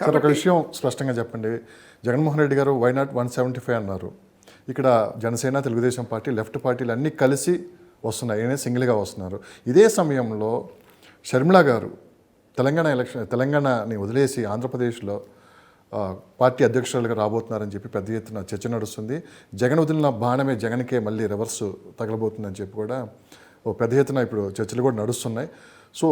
Sir ఒక విషయం స్పష్టంగా చెప్పండి. Jaganmohan Reddy garu why not one seventy five అన్నారు. ఇక్కడ జనసేన తెలుగుదేశం పార్టీ లెఫ్ట్ పార్టీలు అన్నీ కలిసి వస్తున్నాయి. ఈయన సింగిల్గా వస్తున్నారు. ఇదే సమయంలో షర్మిల గారు తెలంగాణ ఎలక్షన్ తెలంగాణని వదిలేసి ఆంధ్రప్రదేశ్లో పార్టీ అధ్యక్షురాలుగా రాబోతున్నారని చెప్పి పెద్ద ఎత్తున చర్చ నడుస్తుంది. జగన్ వదిలిన బాణమే జగన్కే మళ్ళీ రివర్స్ తగలబోతుందని చెప్పి కూడా ఓ పెద్ద ఎత్తున ఇప్పుడు చర్చలు కూడా నడుస్తున్నాయి. సో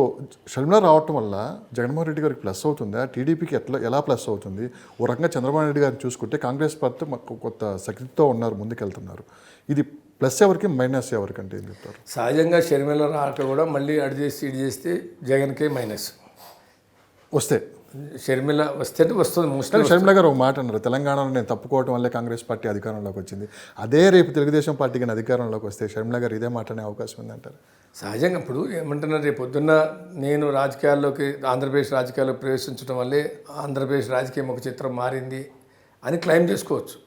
షర్మిల రావటం వల్ల జగన్మోహన్ రెడ్డి గారికి ప్లస్ అవుతుందా. టీడీపీకి ఎట్లా ఎలా ప్లస్ అవుతుంది? ఓ రకంగా చంద్రబాబు నాయుడు గారిని చూసుకుంటే కాంగ్రెస్ పార్టీ మాకు కొత్త శక్తితో ఉన్నారు ముందుకెళ్తున్నారు. ఇది ప్లస్ ఎవరికి మైనస్ ఎవరికి అంటే ఏం చెప్తారు? సహజంగా షర్మిల రాక కూడా మళ్ళీ అడి చేసి ఇటు చేస్తే జగన్కే మైనస్. వస్తే షర్మిల వస్తే వస్తుంది మోస్ట్లీ కానీ షర్మిల గారు ఒక మాట అన్నారు తెలంగాణలో నేను తప్పుకోవటం వల్లే కాంగ్రెస్ పార్టీ అధికారంలోకి వచ్చింది. అదే రేపు తెలుగుదేశం పార్టీకి అధికారంలోకి వస్తే షర్మిల గారు ఇదే మాట అనే అవకాశం ఉందంటారు. సహజంగా ఇప్పుడు ఏమంటున్నారు రేపు పొద్దున్న నేను రాజకీయాల్లోకి ఆంధ్రప్రదేశ్ రాజకీయాల్లోకి ప్రవేశించడం వల్లే ఆంధ్రప్రదేశ్ రాజకీయం ఒక చిత్రం మారింది అని క్లెయిమ్ చేసుకోవచ్చు.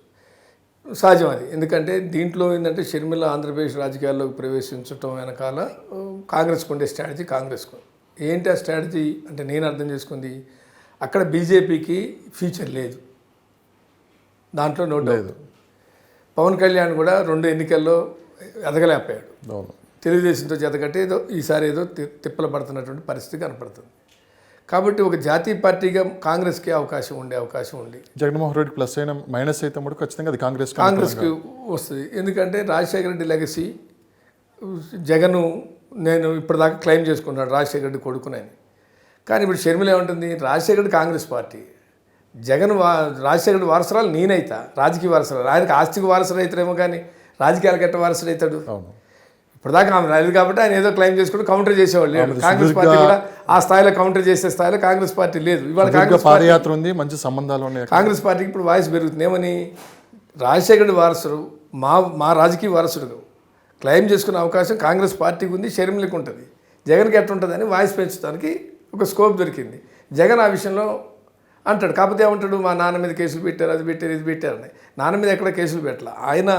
సహజం అది. ఎందుకంటే దీంట్లో ఏంటంటే షర్మిల ఆంధ్రప్రదేశ్ రాజకీయాల్లోకి ప్రవేశించడం వెనకాల కాంగ్రెస్కు ఉండే స్ట్రాటజీ కాంగ్రెస్కు. ఏంటి ఆ స్ట్రాటజీ అంటే నేను అర్థం చేసుకుంది అక్కడ బీజేపీకి ఫ్యూచర్ లేదు. దాంట్లో నో డౌట్ పవన్ కళ్యాణ్ కూడా రెండు ఎన్నికల్లో ఎదగలేకపోయాడు. తెలుగుదేశంతో జతకట్టి ఏదో ఈసారి ఏదో తిప్పలు పడుతున్నటువంటి పరిస్థితి కనపడుతుంది. కాబట్టి ఒక జాతీయ పార్టీగా కాంగ్రెస్కి అవకాశం ఉండే అవకాశం ఉంది. జగన్మోహన్ రెడ్డి ప్లస్ అయిన మైనస్ అయితే మటుకు ఖచ్చితంగా అది కాంగ్రెస్ కాంగ్రెస్కి వస్తుంది. ఎందుకంటే రాజశేఖర రెడ్డి లెగసీ జగను నేను ఇప్పటిదాకా క్లెయిమ్ చేసుకున్నాడు రాజశేఖర రెడ్డి కొడుకునని. కానీ ఇప్పుడు షర్మిల ఏమంటుంది? రాజశేఖర కాంగ్రెస్ పార్టీ. జగన్ వా రాజశేఖర వారసురాలు నేనైతా. రాజకీయ వారసురాలు. ఆయనకి ఆస్తికి వారసుడు అవుతారేమో కానీ రాజకీయాలకు ఎట్ట వారసుడు అవుతాడు ఇప్పటిదాకా ఆమె రాలేదు కాబట్టి ఆయన ఏదో క్లెయిమ్ చేసుకుంటూ కౌంటర్ చేసేవాళ్ళు. కాంగ్రెస్ పార్టీ కూడా ఆ స్థాయిలో కౌంటర్ చేసే స్థాయిలో కాంగ్రెస్ పార్టీ లేదు. ఇవాళ కాంగ్రెస్ పాదయాత్ర ఉంది మంచి సంబంధాలు ఉన్నాయి కాంగ్రెస్ పార్టీకి ఇప్పుడు వాయిస్ పెరుగుతుంది. ఏమని? రాజశేఖరుడి వారసుడు మా మా రాజకీయ వారసుడు క్లెయిమ్ చేసుకునే అవకాశం కాంగ్రెస్ పార్టీకి ఉంది షర్మిలకు ఉంటుంది. జగన్కి ఎట్టుంటుందని వాయిస్ పెంచడానికి ఒక స్కోప్ దొరికింది. జగన్ ఆ విషయంలో అంటాడు కాకపోతే ఏమంటాడు? మా నాన్న మీద కేసులు పెట్టారు అది పెట్టారు ఇది పెట్టారని నాన్న మీద ఎక్కడ కేసులు పెట్టాల? ఆయన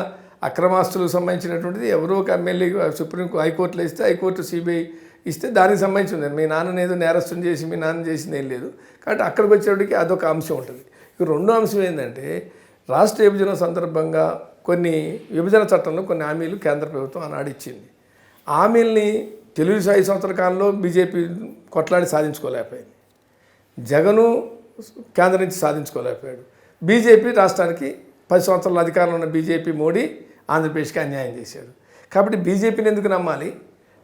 అక్రమాస్తులకు సంబంధించినటువంటిది ఎవరో ఒక ఎమ్మెల్యే సుప్రీం హైకోర్టులో ఇస్తే హైకోర్టు సిబిఐ ఇస్తే దానికి సంబంధించింది మీ నాన్నని ఏదో నేరస్తుని చేసి మీ నాన్న చేసింది ఏం లేదు. కాబట్టి అక్కడికి వచ్చేటికి అదొక అంశం ఉంటుంది. ఇక రెండో అంశం ఏంటంటే రాష్ట్ర విభజన సందర్భంగా కొన్ని విభజన చట్టంలో కొన్ని హామీలు కేంద్ర ప్రభుత్వం ఆనాడు ఇచ్చింది హామీల్ని తెలుగు ఐదు సంవత్సరాల కాలంలో బీజేపీ కొట్లాడి సాధించుకోలేకపోయింది. జగను కేంద్రం నుంచి సాధించుకోలేకపోయాడు. బీజేపీ రాష్ట్రానికి పది సంవత్సరాల అధికారంలో ఉన్న బీజేపీ మోడీ ఆంధ్రప్రదేశ్కి అన్యాయం చేశాడు. కాబట్టి బీజేపీని ఎందుకు నమ్మాలి?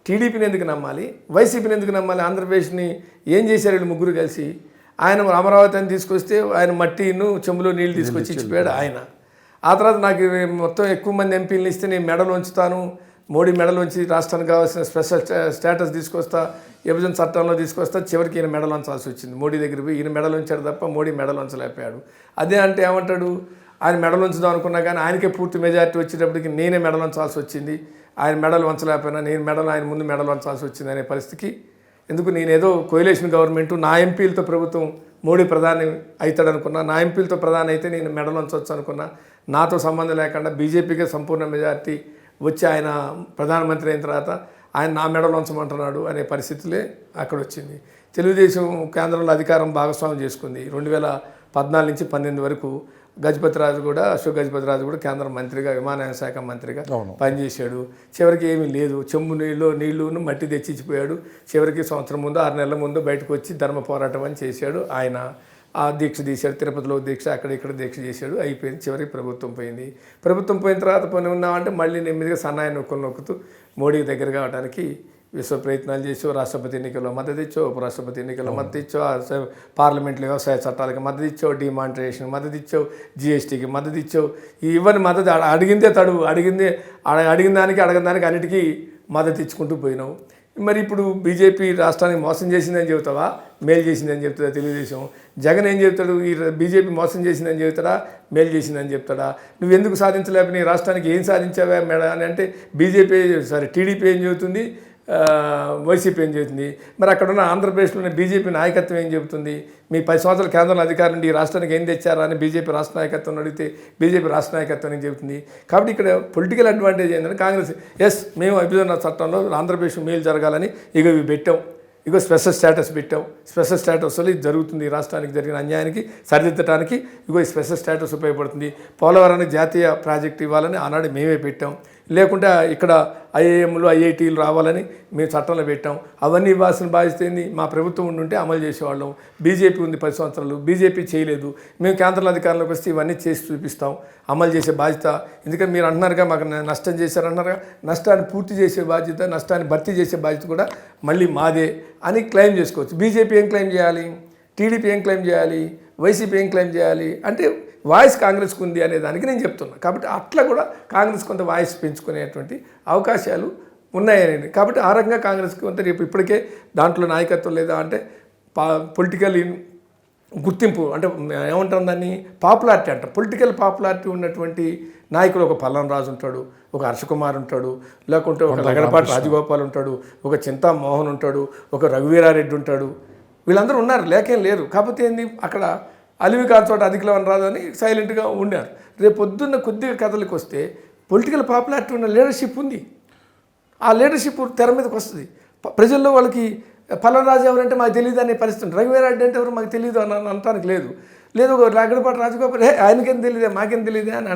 టీడీపీని ఎందుకు నమ్మాలి? వైసీపీని ఎందుకు నమ్మాలి? ఆంధ్రప్రదేశ్ని ఏం చేశారు వీళ్ళు ముగ్గురు కలిసి? ఆయన అమరావతి అని తీసుకొస్తే ఆయన మట్టిను చెంబులో నీళ్ళు తీసుకొచ్చి ఇచ్చిపోయాడు ఆయన. ఆ తర్వాత నాకు మొత్తం ఎక్కువ మంది ఎంపీలను ఇస్తే నేను మెడలు ఉంచుతాను మోడీ మెడల్ నుంచి రాష్ట్రానికి కావాల్సిన స్పెషల్ స్టేటస్ తీసుకొస్తా విభజన చట్టంలో తీసుకొస్తా చివరికి ఈయన మెడల్ ఉంచాల్సి వచ్చింది. మోడీ దగ్గర పోయి ఈయన మెడల్ ఉంచాడు తప్ప మోడీ మెడల్ ఉంచలేకపోయాడు అదే అంటే ఏమంటాడు? ఆయన మెడల్ ఉంచుదాం అనుకున్నా కానీ ఆయనకే పూర్తి మెజారిటీ వచ్చేటప్పటికి నేనే మెడల్ ఉంచాల్సి వచ్చింది. ఆయన మెడల్ ఉంచలేకపోయినా నేను మెడల్ ఆయన ముందు మెడల్ ఉంచాల్సి వచ్చింది అనే పరిస్థితికి ఎందుకు నేనేదో కోయిలేషన్ గవర్నమెంట్ నా ఎంపీలతో ప్రభుత్వం మోడీ ప్రధాని అవుతాడు అనుకున్నా నా ఎంపీలతో ప్రధాని అయితే నేను మెడల్ ఉంచవచ్చు అనుకున్నా నాతో సంబంధం లేకుండా బీజేపీకే సంపూర్ణ మెజార్టీ వచ్చి ఆయన ప్రధానమంత్రి అయిన తర్వాత ఆయన నా మెడలు ఉంచమంటున్నాడు అనే పరిస్థితులే అక్కడ వచ్చింది. తెలుగుదేశం కేంద్రంలో అధికారం భాగస్వామ్యం చేసుకుంది. రెండు వేల పద్నాలుగు నుంచి పన్నెండు వరకు గజపతి రాజు కూడా అశోక్ గజపతి రాజు కూడా కేంద్ర మంత్రిగా విమానయాన శాఖ మంత్రిగా. పనిచేశాడు. చివరికి ఏమీ లేదు. చెంబు నీళ్ళు నీళ్ళును మట్టి తెచ్చిచ్చిపోయాడు. చివరికి సంవత్సరం ముందు ఆరు నెలల ముందు బయటకు వచ్చి ధర్మ పోరాటం అని చేశాడు ఆయన. ఆ దీక్ష తీశాడు తిరుపతిలో దీక్ష అక్కడ ఇక్కడ దీక్ష చేశాడు. అయిపోయింది. చివరికి ప్రభుత్వం పోయింది. ప్రభుత్వం పోయిన తర్వాత పని ఉన్నామంటే మళ్ళీ నెమ్మదిగా సన్నాయి నొక్కులు నొక్కుతూ మోడీకి దగ్గర కావడానికి విశ్వ ప్రయత్నాలు చేసో రాష్ట్రపతి ఎన్నికల్లో మద్దతు ఇచ్చో ఉపరాష్ట్రపతి ఎన్నికల్లో మద్దతు ఇచ్చో పార్లమెంట్లో వ్యవసాయ చట్టాలకి మద్దతు ఇచ్చావు. డిమానిటైజేషన్ మద్దతు ఇచ్చావు. జిఎస్టీకి మద్దతు ఇచ్చావు. ఇవన్నీ మద్దతు అడిగిందే తడువు. అడిగిందే అడిగిన దానికి అడగని దానికి అన్నిటికీ మద్దతు ఇచ్చుకుంటూ పోయినావు. మరి ఇప్పుడు బీజేపీ రాష్ట్రానికి మోసం చేసిందని చెబుతావా? మేలు చేసిందని చెప్తుందా తెలుగుదేశం? జగన్ ఏం చెప్తాడు ఈ బీజేపీ మోసం చేసిందని చెబుతాడా? మేలు చేసిందని చెప్తాడా నువ్వు ఎందుకు సాధించలేక నీ రాష్ట్రానికి ఏం సాధించావా మేడ అని అంటే బీజేపీ సారీ టీడీపీ ఏం చెబుతుంది? వైసీపీ ఏం చెబుతుంది? మరి అక్కడ ఉన్న ఆంధ్రప్రదేశ్లో ఉన్న బీజేపీ నాయకత్వం ఏం చెబుతుంది? మీ పది సంవత్సరాల కేంద్రంలో అధికారం నుండి ఈ రాష్ట్రానికి ఏం తెచ్చారా అని బీజేపీ రాష్ట్ర నాయకత్వం అడిగితే బీజేపీ రాష్ట్ర నాయకత్వం ఏం చెబుతుంది? కాబట్టి ఇక్కడ పొలిటికల్ అడ్వాంటేజ్ ఏంటంటే కాంగ్రెస్ ఎస్ మేము విభజన చట్టంలో ఆంధ్రప్రదేశ్ మేలు జరగాలని ఇక ఇవి పెట్టాం. ఇగో స్పెషల్ స్టేటస్ పెట్టాం. స్పెషల్ స్టేటస్ వల్ల ఇది జరుగుతుంది. ఈ రాష్ట్రానికి జరిగిన అన్యాయానికి సరిదిద్దడానికి ఇగో ఈ స్పెషల్ స్టేటస్ ఉపయోగపడుతుంది. పోలవరానికి జాతీయ ప్రాజెక్ట్ ఇవ్వాలని ఆనాడు మేమే పెట్టాం. లేకుంటే ఇక్కడ ఐఐఎంలు ఐఐటీలు రావాలని మేము చట్టంలో పెట్టాం. అవన్నీ ఇవ్వాల్సిన బాధ్యత ఏంది? మా ప్రభుత్వం ఉండుంటే అమలు చేసేవాళ్ళం. బీజేపీ ఉంది పది సంవత్సరాలు. బీజేపీ చేయలేదు. మేము కేంద్రంలో అధికారంలోకి వస్తే ఇవన్నీ చేసి చూపిస్తాం. అమలు చేసే బాధ్యత. ఎందుకంటే మీరు అంటున్నారుగా మాకు నష్టం చేశారన్నారుగా? నష్టాన్ని పూర్తి చేసే బాధ్యత నష్టాన్ని భర్తీ చేసే బాధ్యత కూడా మళ్ళీ మాదే అని క్లెయిమ్ చేసుకోవచ్చు. బీజేపీ ఏం క్లెయిమ్ చేయాలి? టీడీపీ ఏం క్లెయిమ్ చేయాలి? వైసీపీ ఏం క్లెయిమ్ చేయాలి? అంటే వాయిస్ కాంగ్రెస్కి ఉంది అనే దానికి నేను చెప్తున్నా. కాబట్టి అట్లా కూడా కాంగ్రెస్ కొంత వాయిస్ పెంచుకునేటువంటి అవకాశాలు ఉన్నాయని కాబట్టి ఆ రకంగా కాంగ్రెస్కి కొంత రేపు ఇప్పటికే దాంట్లో నాయకత్వం లేదా అంటే పా పొలిటికల్ గుర్తింపు అంటే ఏమంటాం దాన్ని? పాపులారిటీ అంట. పొలిటికల్ పాపులారిటీ ఉన్నటువంటి నాయకులు ఒక పల్లం రాజు ఉంటాడు ఒక హర్షకుమార్ ఉంటాడు లేకుంటే ఒక లగడపాటి రాజగోపాల్ ఉంటాడు ఒక చింతా మోహన్ ఉంటాడు ఒక రఘువీరారెడ్డి ఉంటాడు. వీళ్ళందరూ ఉన్నారు లేకేం లేరు. కాకపోతే ఏంది అక్కడ అలివి కాని చోట అని రాదు అని సైలెంట్గా ఉండారు. రేపు పొద్దున్న కొద్దిగా కథలకు వస్తే పొలిటికల్ పాపులారిటీ ఉన్న లీడర్షిప్ ఉంది. ఆ లీడర్షిప్ తెర మీదకి వస్తుంది. ప్రజల్లో వాళ్ళకి పల్లవరాజు ఎవరంటే మాకు తెలియదు అనే పరిస్థితి ఉంటుంది. అంటే ఎవరు మాకు తెలియదు అని అనటానికి లేదు. లేదు ఒక లగడపాటి రాజగోపాల్ ఆయనకేం తెలియదే మాకేం తెలియదే అని